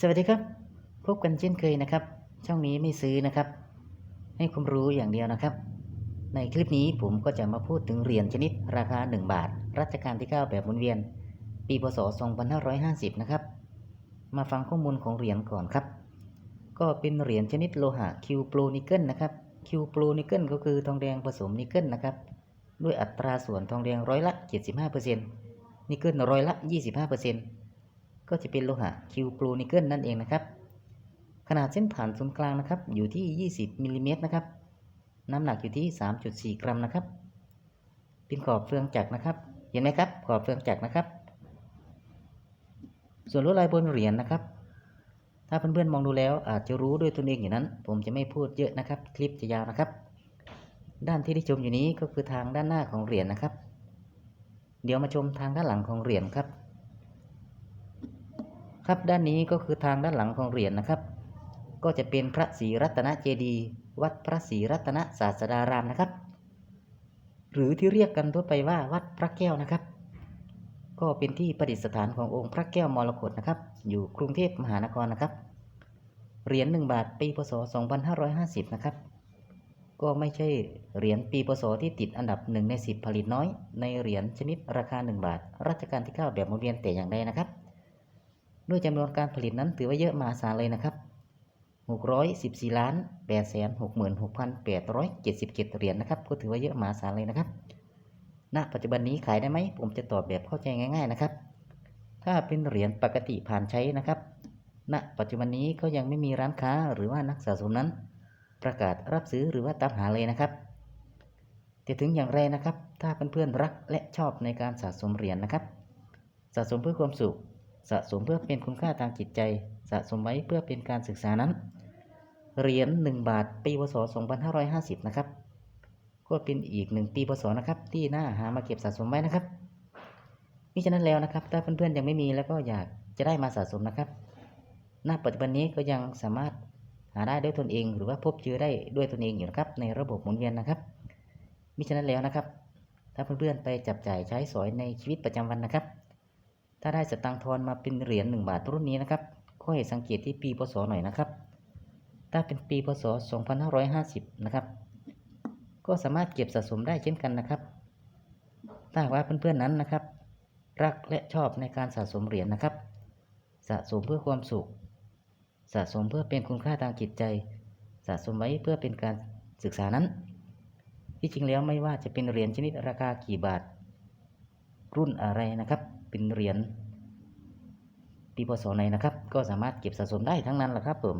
สวัสดีครับ พบกันเช่นเคยนะครับ ช่องนี้ไม่ซื้อนะครับ ให้ความรู้อย่างเดียวนะครับ ในคลิปนี้ผมก็จะมาพูดถึงเหรียญชนิดราคา 1 บาท รัชกาลที่ 9 แบบหมุนเวียน ปีพศ 2550 นะครับ มาฟังข้อมูลของเหรียญก่อนครับ ก็เป็นเหรียญชนิดโลหะคิวโปรนิเกิลนะครับคิวโปรนิเกิลก็คือทองแดงผสมนิกเกิลนะครับ ด้วยอัตราส่วนทองแดงร้อยละ 75%นิกเกิลร้อยละ 25% ก็จะเป็นโลหะคิวโปรนิเกิลนั่นเองนะครับ ขนาดเส้นผ่านศูนย์กลางนะครับ อยู่ที่ 20มิลลิเมตรนะครับ น้ำหนักอยู่ที่ 3.4 กรัมนะครับ เป็นขอบเฟืองจักรนะครับ เห็นไหมครับ ขอบเฟืองจักรนะครับ ส่วนลวดลายบนเหรียญนะครับ ถ้าเพื่อนๆมองดูแล้วอาจจะรู้ด้วยตนเองอย่างนั้น ผมจะไม่พูดเยอะนะครับ คลิปจะยาวนะครับ ด้านที่ได้ชมอยู่นี้ก็คือทางด้านหน้าของเหรียญนะครับ เดี๋ยวมาชมทางด้านหลังของเหรียญครับ ครับด้านนี้ก็คือทางด้านหลังของเหรียญนะครับ ก็จะเป็นพระศรีรัตนเจดีย์วัดพระศรีรัตนศาสดารามนะครับ หรือที่เรียกกันทั่วไปว่าวัดพระแก้วนะครับ ก็เป็นที่ประดิษฐานขององค์พระแก้วมรกตนะครับ อยู่กรุงเทพมหานครนะครับเหรียญ1บาทปีพศ 2550 นะครับ ก็ไม่ใช่เหรียญปีพศที่ติดอันดับ 1 ใน 10 ผลิตน้อย ในเหรียญชนิดราคา 1 บาท รัชกาลที่ 9 แบบหมุนเวียนแต่อย่างใดนะครับ ด้วยจำนวนการผลิตนั้นถือว่าเยอะมหาศาลเลยนะครับ 614ล้าน866,877เหรียญนะครับ ก็ถือว่าเยอะมหาศาลเลยนะครับ ณ ปัจจุบันนี้ขายได้ไหม ผมจะตอบแบบเข้าใจง่ายๆนะครับ ถ้าเป็นเหรียญปกติผ่านใช้นะครับ ณ ปัจจุบันนี้ก็ยังไม่มีร้านค้าหรือว่านักสะสมนั้น ประกาศรับซื้อหรือว่าตามหาเลยนะครับ แต่ถึงอย่างไรนะครับ ถ้าเพื่อนๆรักและชอบในการสะสมเหรียญนะครับ สะสมเพื่อความสุข สะสมเพื่อเป็นคุณค่าทางจิตใจ สะสมไว้เพื่อเป็นการศึกษานั้น เหรียญ1บาทปีพศ2550 นะครับ ก็เป็นอีกหนึ่งปีพศนะครับ ที่น่าหามาเก็บสะสมไว้นะครับมิฉะนั้นแล้วนะครับ ถ้าเพื่อนๆยังไม่มีแล้วก็อยากจะได้มาสะสมนะครับณปัจจุบันนี้ก็ยังสามารถหาได้ด้วยตนเอง หรือว่าพบเจอได้ด้วยตนเองอยู่นะครับ ในระบบหมุนเวียนนะครับมิฉะนั้นแล้วนะครับ ถ้าเพื่อนๆไปจับจ่ายใช้สอยในชีวิตประจำวันนะครับ ถ้าได้สตังค์ทอนมาเป็นเหรียญ1บาทรุ่นนี้นะครับก็ให้สังเกตที่ปีพศหน่อยนะครับ ถ้าเป็นปีพศ 2550 นะครับ ก็สามารถเก็บสะสมได้เช่นกันนะครับ ถ้าว่าเพื่อนๆนั้นนะครับ รักและชอบในการสะสมเหรียญนะครับ สะสมเพื่อความสุข สะสมเพื่อเป็นคุณค่าทางจิตใจ สะสมไว้เพื่อเป็นการศึกษานั้น ที่จริงแล้วไม่ว่าจะเป็นเหรียญชนิดราคากี่บาท รุ่นอะไรนะครับ เป็นเหรียญปีพศไหนนะครับ ก็สามารถเก็บสะสมได้ทั้งนั้นแหละครับผม